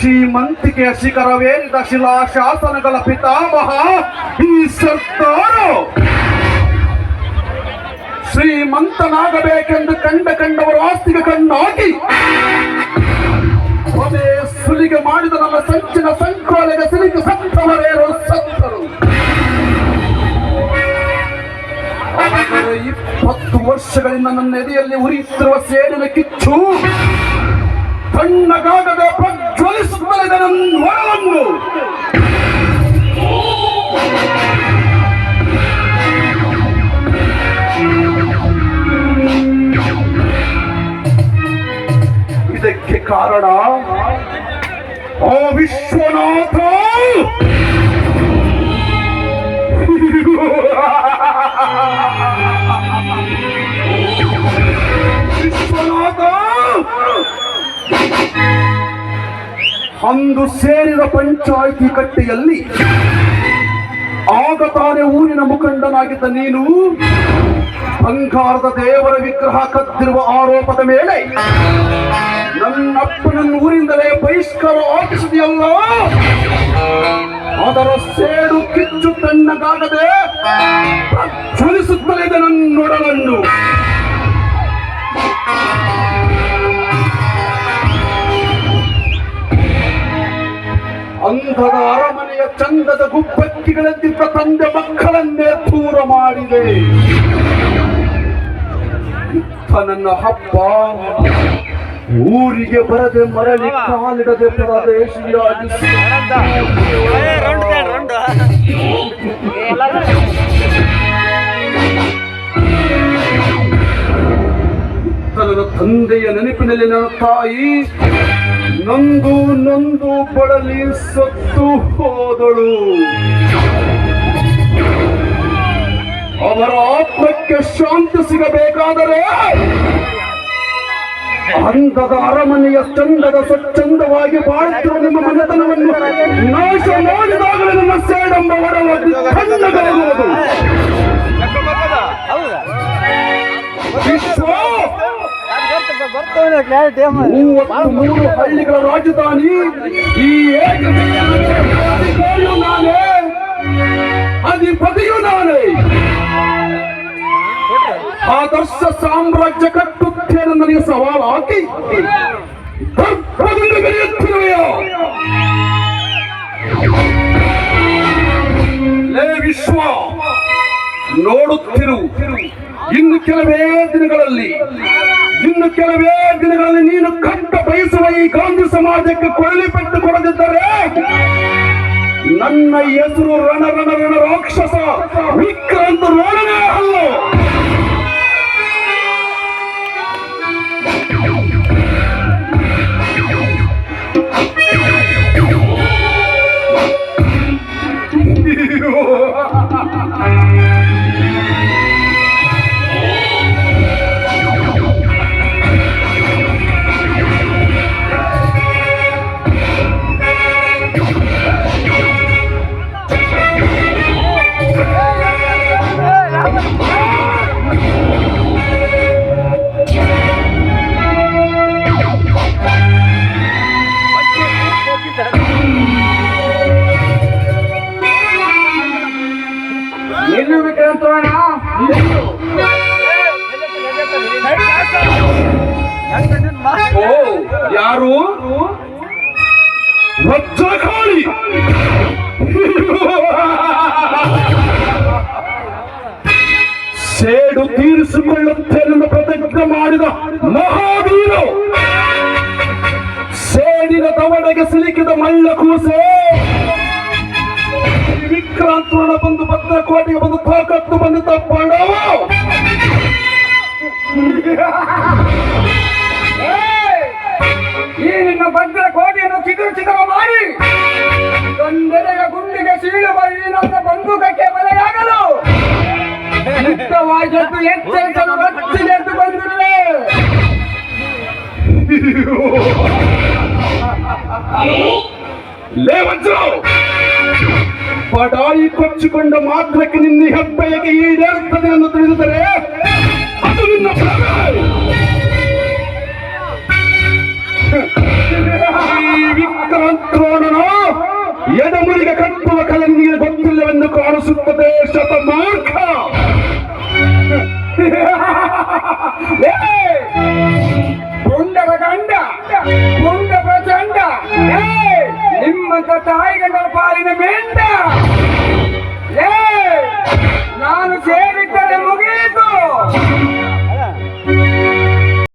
ಶ್ರೀಮಂತಿಕೆಯ ಶಿಖರವೇರಿದ ಶಿಲಾ ಶಾಸನಗಳ ಪಿತಾಮಹ ಈ ಸರ್ದಾರ ಶ್ರೀಮಂತನಾಗಬೇಕೆಂದು ಕಂಡ ಕಂಡವರು ಆಸ್ತಿಗೆ ಕಣ್ಣಾಕಿ ಕೊನೆ ಸುಲಿಗೆ ಮಾಡಿದ ನನ್ನ ಸಂಚಿನ ಸಂಕೋಲೆಗೆ ಸಿಲುಕಿ ಸತ್ತವರೇರು ಸತ್ತರು. ಇಪ್ಪತ್ತು ವರ್ಷಗಳಿಂದ ನನ್ನ ಎದೆಯಲ್ಲಿ ಉರಿಯುತ್ತಿರುವ ಸೇಡಿನ ಕಿಚ್ಚು. ತಣ್ಣಗಾಗದೆ ಪ್ರಜ್ವಲಿಸುತ್ತಲಿದೆ ನನ್ನ ಒಳವನ್ನು ಇದಕ್ಕೆ ಕಾರಣ ಓ ವಿಶ್ವನಾಥ ವಿಶ್ವನಾಥ ಅಂದು ಸೇರಿದ ಪಂಚಾಯಿತಿ ಕಟ್ಟೆಯಲ್ಲಿ ಆಗ ತಾನೇ ಊರಿನ ಮುಖಂಡನಾಗಿದ್ದ ನೀನು ಬಂಗಾರದ ದೇವರ ವಿಗ್ರಹ ಕತ್ತಿರುವ ಆರೋಪದ ಮೇಲೆ ನನ್ನಪ್ಪನನ್ನು ಊರಿಂದಲೇ ಬಹಿಷ್ಕಾರ ಆಪಿಸಿದೆಯಲ್ಲ ಅದರ ಸೇಡು ಕಿಚ್ಚು ತಣ್ಣಗಾಗದೆ ಗಂಧದ ಗುಪ್ಪಚ್ಚಿಗಳಂತಿದ್ದ ತಂದೆ ಮಕ್ಕಳನ್ನೇ ದೂರ ಮಾಡಿದೆ. ನನ್ನ ಹಬ್ಬ ಊರಿಗೆ ಬರದೆ ಮರಳಿ ಕಾಲಿಡದೆ ಪ್ರದೇಶಿಯಾಗಿ ತನ್ನ ತಂದೆಯ ನೆನಪಿನಲ್ಲಿ ನನ್ನ ತಾಯಿ ನೊಂದು ನಂದು ಬಳಲಿ ಸತ್ತು ಹೋದಳು. ಅವರ ಆತ್ಮಕ್ಕೆ ಶಾಂತಿ ಸಿಗಬೇಕಾದರೆ ಅಂದದ ಅರಮನೆಯ ಚಂದದ ಸ್ವಚ್ಛಂದವಾಗಿ ಬಾಳುತ್ತಿರುವ ನಿಮ್ಮ ಮನೆತನವನ್ನು ನಾಶ ಮಾಡಿದಾಗಲೇ ನಿಮ್ಮ ಸೇಡಂಬ ಹೌದಾ? ವಿಶ್ವ ಬರ್ತವೆ ಕ್ಲಾರಿಟಿ ಮೂರು ಹಳ್ಳಿಗಳ ರಾಜಧಾನಿ. ಈ ಏಕತೆಯು ನಾನೇ. ಅಧಿಪತಿಯು ನಾನೇ. ಆದರ್ಶ ಸಾಮ್ರಾಜ್ಯ ಕಟ್ಟುತ್ತೇನೆ ನನಗೆ ಸವಾಲು ಹಾಕಿ. ವಿಶ್ವ! ನೋಡುತ್ತಿರು. ಇನ್ನು ಕೆಲವೇ ದಿನಗಳಲ್ಲಿ, ಇನ್ನು ಕೆಲವೇ ದಿನಗಳಲ್ಲಿ ನೀನು ಕಟ್ಟ ಬಯಸುವ ಈ ಗಾಂಧಿ ಸಮಾಜಕ್ಕೆ ಕೊಳಲಿ ಪೆಟ್ಟು ಕೊಡದಿದ್ದರೆ, ನನ್ನ ಹೆಸರು ರಣ ಯಾರು? ವಜ್ರಕಾಳಿ. ಸೇಡು ತೀರಿಸಿಕೊಳ್ಳುತ್ತೇನೆಂದು ಪ್ರತಿಜ್ಞೆ ಮಾಡಿದ ಮಹಾವೀರ. ಸೇಡಿನ ತವಡೆಗೆ ಸಿಲುಕಿದ ಮಳ್ಳ ಕೂಸೆ. ಈ ವಿಕ್ರಾಂತನ ಬಂದು ಭದ್ರಕೋಟೆಗೆ ಬಂದು ತಾಕತ್ತು ಬಂದು ಬಡವ ಈ ನಿನ್ನ ಭದ್ರ ಕೋಟೆಯನ್ನು ಚಿಗುರು ಚಿಗುರು ಮಾಡಿ. ತೊಂದರೆಯ ಗುಂಡಿಗೆ ಸೀಳುವ ಈ ನನ್ನ ಬಂದೂಕಕ್ಕೆ ಬಲೆಯಾಗಲು. ಮುಕ್ತವಾಗಿದ್ದು ಎಚ್ಚರಿಸಲು ರಕ್ಷಣೆದ್ದು ಬಂದಿರುವೆ ಪಡಾಯಿ ಕೊಚ್ಚಿಕೊಂಡ ಮಾತ್ರಕ್ಕೆ ನಿನ್ನ ಹೆಬ್ಬೆಯಗೆ ಈಡೇರುತ್ತದೆ ಎಂದು ತಿಳಿದರೆ ಅದು ನಿನ್ನ ಭ್ರಮೆ. ಈ ಎಡಮುರಿಗೆ ಕಟ್ಟುವ ಕಲೆ ನಿನಗೆ ಗೊತ್ತಿಲ್ಲವೆಂದು ಕಾಣಿಸುತ್ತದೆ ಶತಮೂರ್ಖ ಏ! ಪುಂಡರ ಗಂಡ ಪುಂಡ ಪ್ರಚಂಡ! ನಿಮ್ಮಂತ ತಾಯಿಗಂಡರ ಪಾಲಿನ ಮೆಂಡ